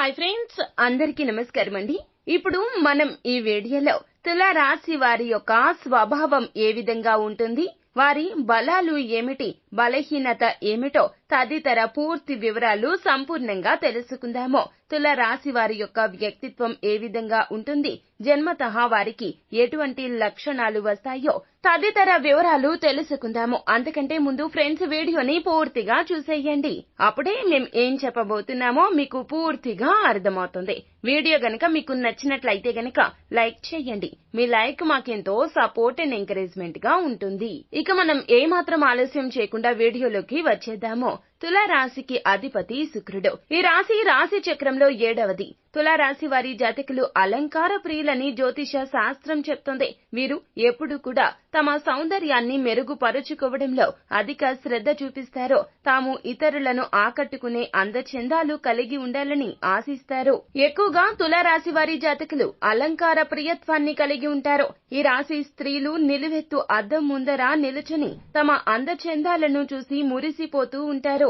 Hi friends అందరికీ నమస్కారం అండి. ఇప్పుడు మనం ఈ వీడియోలో తుల రాశి వారి యొక్క స్వభావం ఏ విధంగా ఉంటుంది వారి బలాలు ఏమిటి బలహీనత ఏమిటో తదితర పూర్తి వివరాలు సంపూర్ణంగా తెలుసుకుందాము. తుల రాశి వారి యొక్క వ్యక్తిత్వం ఏ విధంగా ఉంటుంది? జన్మతః వారికి ఎటువంటి లక్షణాలు వస్తాయో తదితర వివరాలు తెలుసుకుందాము. అంతకంటే ముందు ఫ్రెండ్స్ వీడియోని పూర్తిగా చూసేయండి. అప్పుడే మేం ఏం చెప్పబోతున్నామో మీకు పూర్తిగా అర్థమవుతుంది. వీడియో గనక మీకు నచ్చినట్లయితే గనక లైక్ చేయండి. మీ లైక్ మాకెంతో సపోర్ట్ అండ్ ఎంకరేజ్మెంట్గా ఉంటుంది. ఇక మనం ఏ మాత్రం ఆలస్యం చేయకుండా వీడియోలోకి వచ్చేద్దాము. తుల రాశికి అధిపతి శుక్రుడు. ఈ రాశి రాశి చక్రంలో ఏడవది. తుల రాశి వారి జాతకులు అలంకార ప్రియులని జ్యోతిష శాస్త్రం చెప్తుంది. వీరు ఎప్పుడు కూడా తమ సౌందర్యాన్ని మెరుగుపరుచుకోవడంలో అధిక శ్రద్ధ చూపిస్తారో తాము ఇతరులను ఆకట్టుకునే అందచందాలు కలిగి ఉండాలని ఆశిస్తారు. ఎక్కువగా తుల రాశి వారి జాతకులు అలంకార ప్రియత్వాన్ని కలిగి ఉంటారు. ఈ రాశి స్త్రీలు నిలువెత్తు అద్దం ముందర నిలుచుని తమ అందచందాలను చూసి మురిసిపోతూ ఉంటారు.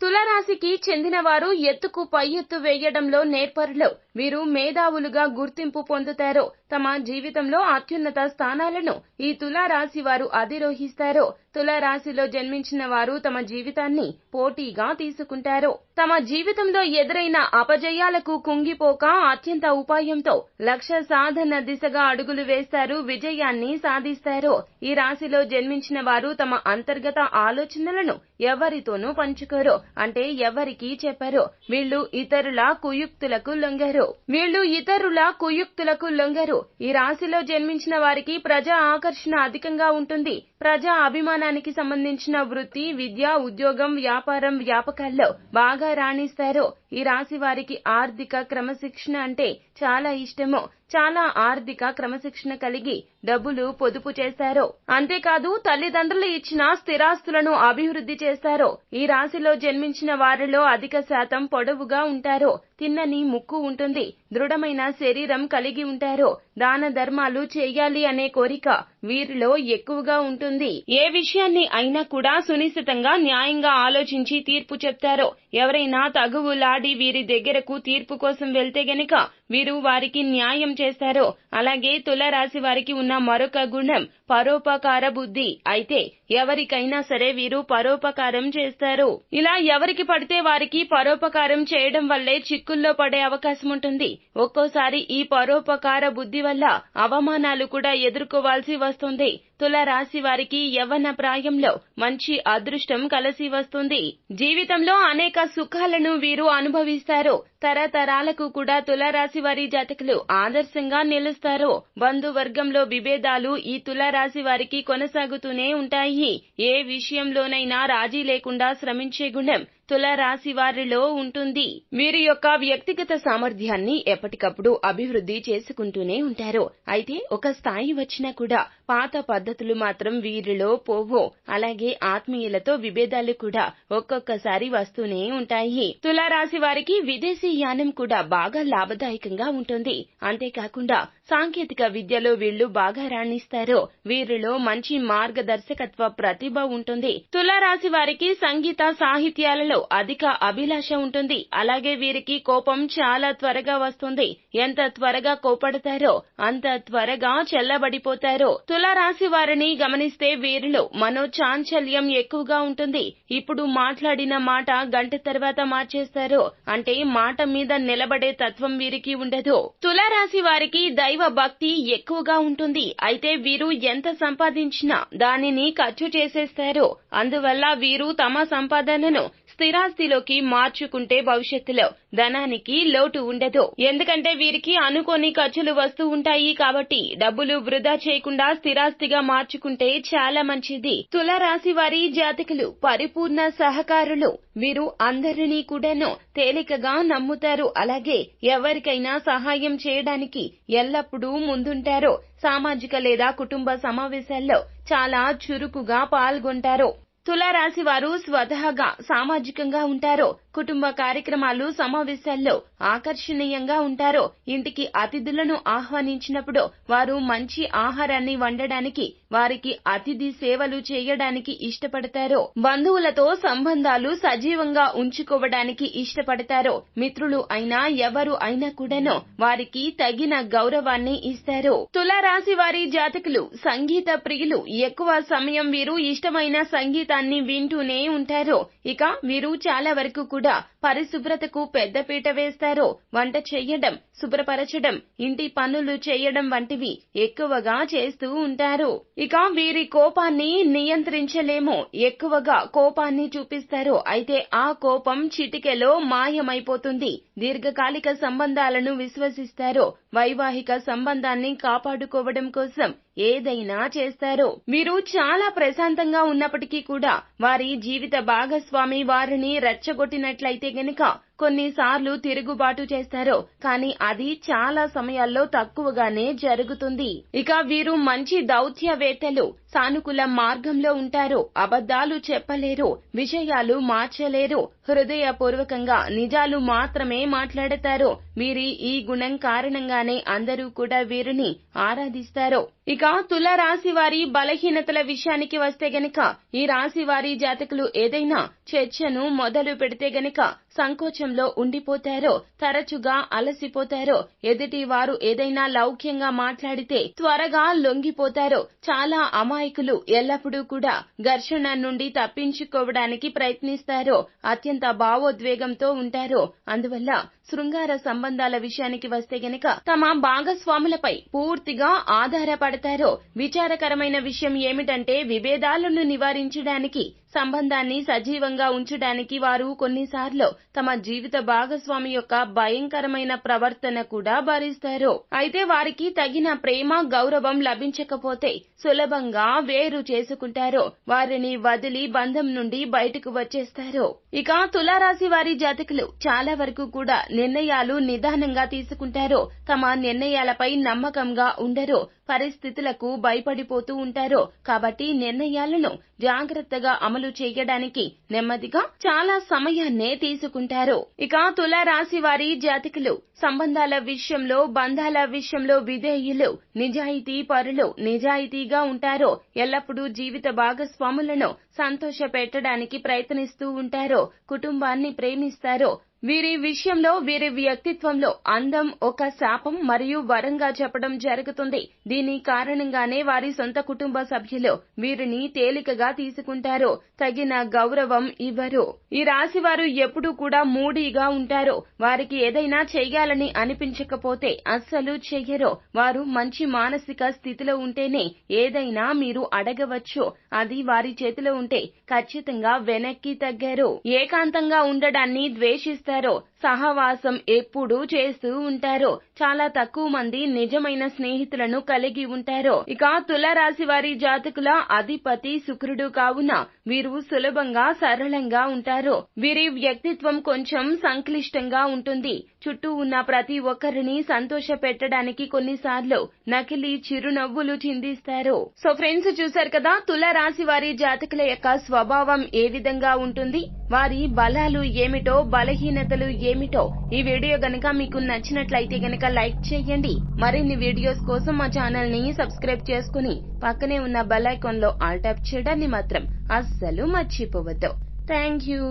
తులరాశికి చెందిన వారు ఎత్తుకు పై ఎత్తు వేయడంలో నేర్పరులు. వీరు మేధావులుగా గుర్తింపు పొందుతారు. తమ జీవితంలో అత్యున్నత స్థానాలను ఈ తులారాశి వారు అధిరోహిస్తారు. తులారాశిలో జన్మించిన వారు తమ జీవితాన్ని పోటీగా తీసుకుంటారు. తమ జీవితంలో ఎదురైన అపజయాలకు కుంగిపోక అత్యంత ఉపాయంతో లక్ష్య సాధన దిశగా అడుగులు వేస్తారు విజయాన్ని సాధిస్తారు. ఈ రాశిలో జన్మించిన వారు తమ అంతర్గత ఆలోచనలను ఎవరితోనూ పంచుకోరు. అంటే ఎవరికి చెప్పరు. వీళ్ళు ఇతరుల కుయుక్తులకు లొంగరు. వీళ్ళు ఇతరుల కుయుక్తులకు లొంగరు. ఈ రాశిలో జన్మించిన వారికి ప్రజా ఆకర్షణ అధికంగా ఉంటుంది. ప్రజా అభిమానానికి సంబంధించిన వృత్తి విద్య ఉద్యోగం వ్యాపారం వ్యాపకాల్లో బాగా రాణిస్తారు. ఈ రాశి వారికి ఆర్థిక క్రమశిక్షణ అంటే చాలా ఇష్టము చాలా ఆర్థిక క్రమశిక్షణ కలిగి డబ్బులు పొదుపు చేశారో. అంతేకాదు తల్లిదండ్రులు ఇచ్చిన స్థిరాస్తులను అభివృద్ధి చేశారో. ఈ రాశిలో జన్మించిన వారిలో అధిక శాతం పొడవుగా ఉంటారో. తిన్నని ముక్కు ఉంటుంది. దృఢమైన శరీరం కలిగి ఉంటారు. దాన ధర్మాలు చేయాలి అనే కోరిక వీరిలో ఎక్కువగా ఉంటుంది. ఏ విషయాన్ని అయినా కూడా సునిశ్చితంగా న్యాయంగా ఆలోచించి తీర్పు చెప్తారు. ఎవరైనా తగువులాడి వీరి దగ్గరకు తీర్పు కోసం వెళ్తే గనక వీరు వారికి న్యాయం చేస్తారు. అలాగే తులరాశి వారికి ఉన్న మరొక గుణం పరోపకార బుద్ధి. అయితే ఎవరికైనా సరే వీరు పరోపకారం చేస్తారు. ఇలా ఎవరికి పడితే వారికి పరోపకారం చేయడం వల్లే చిక్కు చిక్కుల్లో పడే అవకాశం ఉంటుంది ఒక్కోసారి ఈ పరోపకార బుద్ధి వల్ల అవమానాలు కూడా ఎదుర్కోవాల్సి వస్తుంది. తులరాశి వారికి యవ్వన ప్రాయంలో మంచి అదృష్టం కలిసి వస్తుంది. జీవితంలో అనేక సుఖాలను వీరు అనుభవిస్తారు. తరతరాలకు కూడా తులరాశి వారి జాతకులు ఆదర్శంగా నిలుస్తారు. బంధువర్గంలో విభేదాలు ఈ తులరాశి వారికి కొనసాగుతూనే ఉంటాయి. ఏ విషయంలోనైనా రాజీ లేకుండా శ్రమించే గుణం తులరాశి వారిలో ఉంటుంది. వీరి యొక్క వ్యక్తిగత సామర్థ్యాన్ని ఎప్పటికప్పుడు అభివృద్ధి చేసుకుంటూనే ఉంటారు. అయితే ఒక స్థాయి వచ్చినా కూడా పాత పద్ధతులు మాత్రం వీరిలో పోవు. అలాగే ఆత్మీయులతో విభేదాలు కూడా ఒక్కొక్కసారి వస్తూనే ఉంటాయి. తులారాశి వారికి విదేశీ యానం కూడా బాగా లాభదాయకంగా ఉంటుంది. అంతేకాకుండా సాంకేతిక విద్యలో వీళ్ళు బాగా రాణిస్తారు. వీరిలో మంచి మార్గదర్శకత్వ ప్రతిభ ఉంటుంది. తులారాశి వారికి సంగీత సాహిత్యాలలో అధిక అభిలాష ఉంటుంది. అలాగే వీరికి కోపం చాలా త్వరగా వస్తుంది. ఎంత త్వరగా కోపడతారో అంత త్వరగా చెల్లబడిపోతారో. తులారాశి వారిని గమనిస్తే వీరిలో మనోచాంచల్యం ఎక్కువగా ఉంటుంది. ఇప్పుడు మాట్లాడిన మాట గంట తర్వాత మార్చేస్తారు? అంటే మాట మీద నిలబడే తత్వం వీరికి ఉండదు. తులారాశి వారికి దైవ భక్తి ఎక్కువగా ఉంటుంది. అయితే వీరు ఎంత సంపాదించినా దానిని ఖర్చు చేసేస్తారు? అందువల్ల వీరు తమ సంపాదనను స్థిరాస్తిలోకి మార్చుకుంటే భవిష్యత్తులో ధనానికి లోటు ఉండదు. ఎందుకంటే వీరికి అనుకోని ఖర్చులు వస్తూ ఉంటాయి కాబట్టి డబ్బులు వృధా చేయకుండా స్థిరాస్తిగా మార్చుకుంటే చాలా మంచిది. తులరాశి వారి జాతకులు పరిపూర్ణ సహకారులు. వీరు అందరినీ కూడాను తేలికగా నమ్ముతారు. అలాగే ఎవరికైనా సహాయం చేయడానికి ఎల్లప్పుడూ ముందుంటారు. సామాజిక లేదా కుటుంబ సమావేశాల్లో చాలా చురుకుగా పాల్గొంటారు. తులారాశి వారు స్వతహాగా సామాజికంగా ఉంటారు. కుటుంబ కార్యక్రమాలు సమావేశాల్లో ఆకర్షణీయంగా ఉంటారో ఇంటికి అతిథులను ఆహ్వానించినప్పుడు వారు మంచి ఆహారాన్ని వండడానికి వారికి అతిథి సేవలు చేయడానికి ఇష్టపడతారు బంధువులతో సంబంధాలు సజీవంగా ఉంచుకోవడానికి ఇష్టపడతారో మిత్రులు అయినా ఎవరు అయినా కూడాను వారికి తగిన గౌరవాన్ని ఇస్తారు. తులారాశి వారి జాతకులు సంగీత ప్రియులు ఎక్కువ సమయం వీరు ఇష్టమైన సంగీతాన్ని వింటూనే ఉంటారు. ఇక వీరు చాలా వరకు కూడా పరిశుభ్రతకు పెద్దపీట వేస్తారో వంట చేయడం శుభ్రపరచడం ఇంటి పనులు చేయడం వంటివి ఎక్కువగా చేస్తూ ఉంటారు. ఇక వీరి కోపాన్ని నియంత్రించలేము. ఎక్కువగా కోపాన్ని చూపిస్తారు. అయితే ఆ కోపం చిటికెలో మాయమైపోతుంది. దీర్ఘకాలిక సంబంధాలను విశ్వసిస్తారు. వైవాహిక సంబంధాన్ని కాపాడుకోవడం కోసం ఏదైనా చేస్తారు. వీరు చాలా ప్రశాంతంగా ఉన్నప్పటికీ కూడా వారి జీవిత భాగస్వామి వారిని రెచ్చగొట్టినట్లయితే గనుక కొన్నిసార్లు తిరుగుబాటు చేస్తారు కానీ అది చాలా సమయాల్లో తక్కువగానే జరుగుతుంది. ఇక వీరు మంచి దౌత్యవేత్తలు సానుకూల మార్గంలో ఉంటారు అబద్ధాలు చెప్పలేరు విషయాలు మార్చలేరు హృదయపూర్వకంగా నిజాలు మాత్రమే మాట్లాడతారు వీరి ఈ గుణం కారణంగానే అందరూ కూడా వీరిని ఆరాధిస్తారు. ఇక తుల రాశి వారి బలహీనతల విషయానికి వస్తే గనక ఈ రాశి వారి జాతకులు ఏదైనా చర్చను మొదలు పెడితే గనక సంకోచంలో ఉండిపోతారో తరచుగా అలసిపోతారో ఎదుటి వారు ఏదైనా లౌక్యంగా మాట్లాడితే త్వరగా లొంగిపోతారో చాలా అమాయకులు ఎల్లప్పుడూ కూడా ఘర్షణ నుండి తప్పించుకోవడానికి ప్రయత్నిస్తారో అత్యంత భావోద్వేగంతో ఉంటారో. అందువల్ల శృంగార సంబంధాల విషయానికి వస్తే గనక తమ భాగస్వాములపై పూర్తిగా ఆధారపడతారో. విచారకరమైన విషయం ఏమిటంటే విభేదాలను నివారించడానికి సంబంధాన్ని సజీవంగా ఉంచడానికి వారు కొన్నిసార్లు తమ జీవిత భాగస్వామి యొక్క భయంకరమైన ప్రవర్తన కూడా భరిస్తారు. అయితే వారికి తగిన ప్రేమ గౌరవం లభించకపోతే సులభంగా వేరు చేసుకుంటారు. వారిని వదిలి బంధం నుండి బయటకు వచ్చేస్తారు. ఇక తులారాశి వారి జాతకులు చాలా వరకు కూడా నిర్ణయాలు నిదానంగా తీసుకుంటారు. తమ నిర్ణయాలపై నమ్మకంగా ఉండరు. పరిస్థితులకు భయపడిపోతూ ఉంటారో. కాబట్టి నిర్ణయాలను జాగ్రత్తగా అమలు చేయడానికి నెమ్మదిగా చాలా సమయాన్నే తీసుకుంటారు. ఇక తుల రాశి వారి జాతకులు సంబంధాల విషయంలో బంధాల విషయంలో విధేయులు నిజాయితీ పరులు నిజాయితీగా ఉంటారో. ఎల్లప్పుడూ జీవిత భాగస్వాములను సంతోష పెట్టడానికి ప్రయత్నిస్తూ ఉంటారో. కుటుంబాన్ని ప్రేమిస్తారో. వీరి విషయంలో వీరి వ్యక్తిత్వంలో అందం ఒక శాపం మరియు వరంగా చెప్పడం జరుగుతుంది. దీని కారణంగానే వారి సొంత కుటుంబ సభ్యులు వీరిని తేలికగా తీసుకుంటారు. తగిన గౌరవం ఇవ్వరు. ఈ రాశి వారు ఎప్పుడూ కూడా మూడీగా ఉంటారు. వారికి ఏదైనా చేయాలని అనిపించకపోతే అస్సలు చెయ్యరు. వారు మంచి మానసిక స్థితిలో ఉంటేనే ఏదైనా మీరు అడగవచ్చు. అది వారి చేతిలో ఉంటే ఖచ్చితంగా వెనక్కి తగ్గారు. ఏకాంతంగా ఉండడాన్ని ద్వేషిస్తారు. Tarot సహవాసం ఎప్పుడూ చేస్తూ ఉంటారో చాలా తక్కువ మంది నిజమైన స్నేహితులను కలిగి ఉంటారు. ఇక తుల రాశి వారి జాతకుల అధిపతి శుక్రుడు కావున వీరు సులభంగా సరళంగా ఉంటారు. వీరి వ్యక్తిత్వం కొంచెం సంక్లిష్టంగా ఉంటుంది. చుట్టూ ఉన్న ప్రతి ఒక్కరిని సంతోష పెట్టడానికి కొన్నిసార్లు నకిలీ చిరునవ్వులు చిందిస్తారు. సో ఫ్రెండ్స్ చూశారు కదా తులరాశి వారి జాతకుల యొక్క స్వభావం ఏ విధంగా ఉంటుంది? వారి బలాలు ఏమిటో బలహీనతలు ఏమిటో ఈ వీడియో గనక మీకు నచ్చినట్లయితే గనక లైక్ చేయండి. మరిన్ని వీడియోస్ కోసం మా ఛానల్ని సబ్స్క్రైబ్ చేసుకుని పక్కనే ఉన్న బెల్ ఐకాన్లో ఆల్ ట్యాప్ చేయడాన్ని మాత్రం అస్సలు మర్చిపోవద్దు. Thank you.